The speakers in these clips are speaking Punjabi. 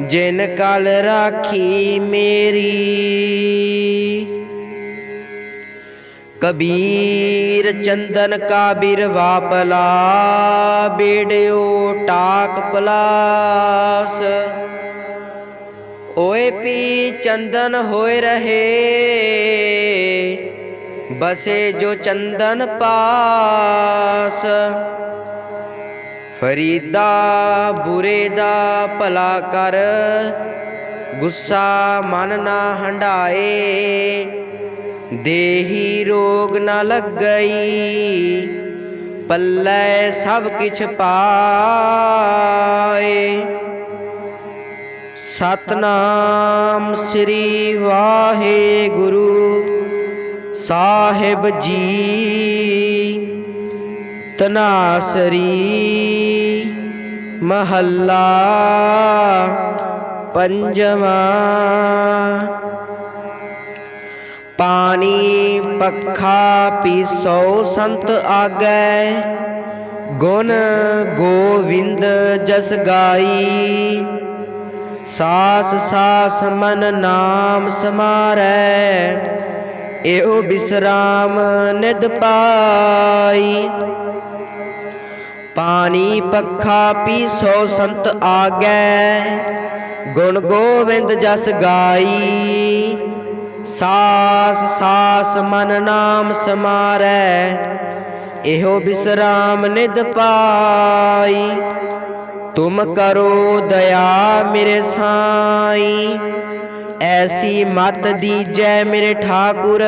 ਜਿਨ ਕਲ ਰਾਖੀ ਮੇਰੀ। ਕਬੀਰ ਚੰਦਨ ਕਾ ਬਿਰਵਾ ਪਲਾ ਬੇੜਿਓ ਟਾਕ ਪਲਾਸ। ਓਏ ਪੀ ਚੰਦਨ ਹੋਏ ਰਹੇ, ਬਸੇ ਜੋ ਚੰਦਨ ਪਾਸ। ਫਰੀਦਾ, ਬੁਰੇ ਦਾ ਭਲਾ ਕਰ। ਗੁੱਸਾ ਮਨ ਨਾ ਹੰਡਾਏ ਦੇਹੀ ਰੋਗ ਨਾ ਲੱਗਈ। ਪੱਲੇ ਸਭ ਕਿਛ ਪਾਏ। ਸਤਨਾਮ ਸ੍ਰੀ ਵਾਹਿਗੁਰੂ ਸਾਹਿਬ ਜੀ। ਤਨਾਸਰੀ ਮਹੱਲਾ ਪੰਜਵਾਂ ਪਾਣੀ ਪੱਖਾ ਪੀਸੋ ਸੰਤ ਆਗੈ, ਗੁਣ ਗੋਵਿੰਦ ਜਸ ਗਾਈ। ਸਾਸ ਸਾਸ ਮਨ ਨਾਮ ਸਮਾਰੈ, ਇਹੋ ਬਿਸਰਾਮ ਨਿਦ ਪਾਈ। ਪਾਣੀ ਪੱਖਾ ਪੀ ਪੀਸੋ ਸੰਤ ਆਗੈ। ਗੁਣ ਗੋਵਿੰਦ ਜਸ ਗਾਈ। ਸਾਸ ਸਾਸ ਮਨ ਨਾਮ ਸਮਾਰੈ। ਇਹੋ ਬਿਸਰਾਮ ਨਿਦ ਪਾਈ। ਤੁਮ ਕਰੋ ਦਇਆ ਮੇਰੇ ਸਾਈ। ਐਸੀ ਮਤ ਦੀਜੈ ਮੇਰੇ ਠਾਕੁਰ।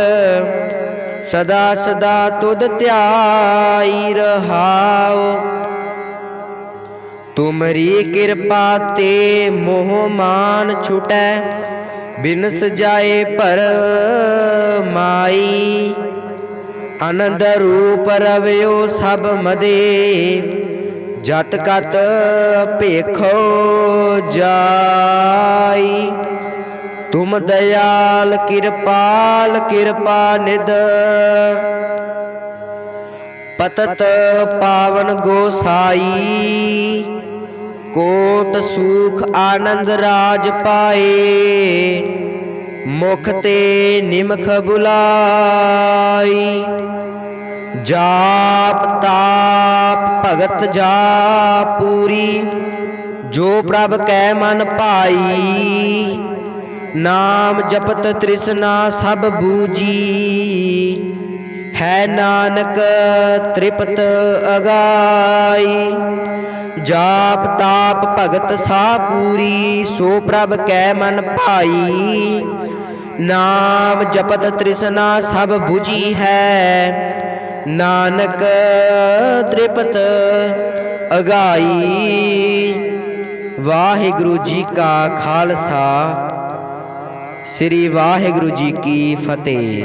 ਸਦਾ ਸਦਾ ਤੁਧ ਧਿਆਈ ਰਹਾਓ। ਤੁਮਰੀ ਕਿਰਪਾ ਤੇ ਮੋਹ ਮਾਨ ਛੁਟੈ ਬਿਨ ਸਜਾਏ ਪਰ ਮਾਈ। ਆਨੰਦ ਰੂਪ ਰਵਿਓ ਸਭ ਮਦੇ, ਜਤ ਕਤ ਭੇਖੋ ਜਾਈ। ਤੁਮ ਦਇਆਲ ਕਿਰਪਾਲ, ਕਿਰਪਾ ਨਿਦ ਪਤਤ ਪਾਵਨ ਗੋਸਾਈ। ਕੋਟ ਸੂਖ ਆਨੰਦ ਰਾਜ ਪਾਏ, ਮੁਖ ਤੇ ਨਿਮਖ ਬੁਲਾਈ। ਜਾਪ ਤਾਪ ਭਗਤ ਜਾ ਪੂਰੀ, ਜੋ ਪ੍ਰਭ ਕੈ ਮਨ ਭਾਈ, ਨਾਮ ਜਪਤ ਤ੍ਰਿਸ਼ਨਾ ਸਭ ਬੂਜੀ। ਹੈ ਨਾਨਕ ਤ੍ਰਿਪਤ ਅਗਾਈ। ਜਾਪ ਤਾਪ ਭਗਤ ਸਾ ਪੂਰੀ, ਸੋ ਪ੍ਰਭ ਕੈ ਮਨ ਭਾਈ। ਨਾਮ ਜਪਤ ਤ੍ਰਿਸ਼ਨਾ ਸਭ 부ਜੀ ਹੈ। ਨਾਨਕ ਤ੍ਰਿਪਤ ਅਗਾਈ। ਵਾਹਿਗੁਰੂ ਜੀ ਕਾ ਖਾਲਸਾ। ਸ੍ਰੀ ਵਾਹਿਗੁਰੂ ਜੀ ਕੀ ਫਤਿਹ।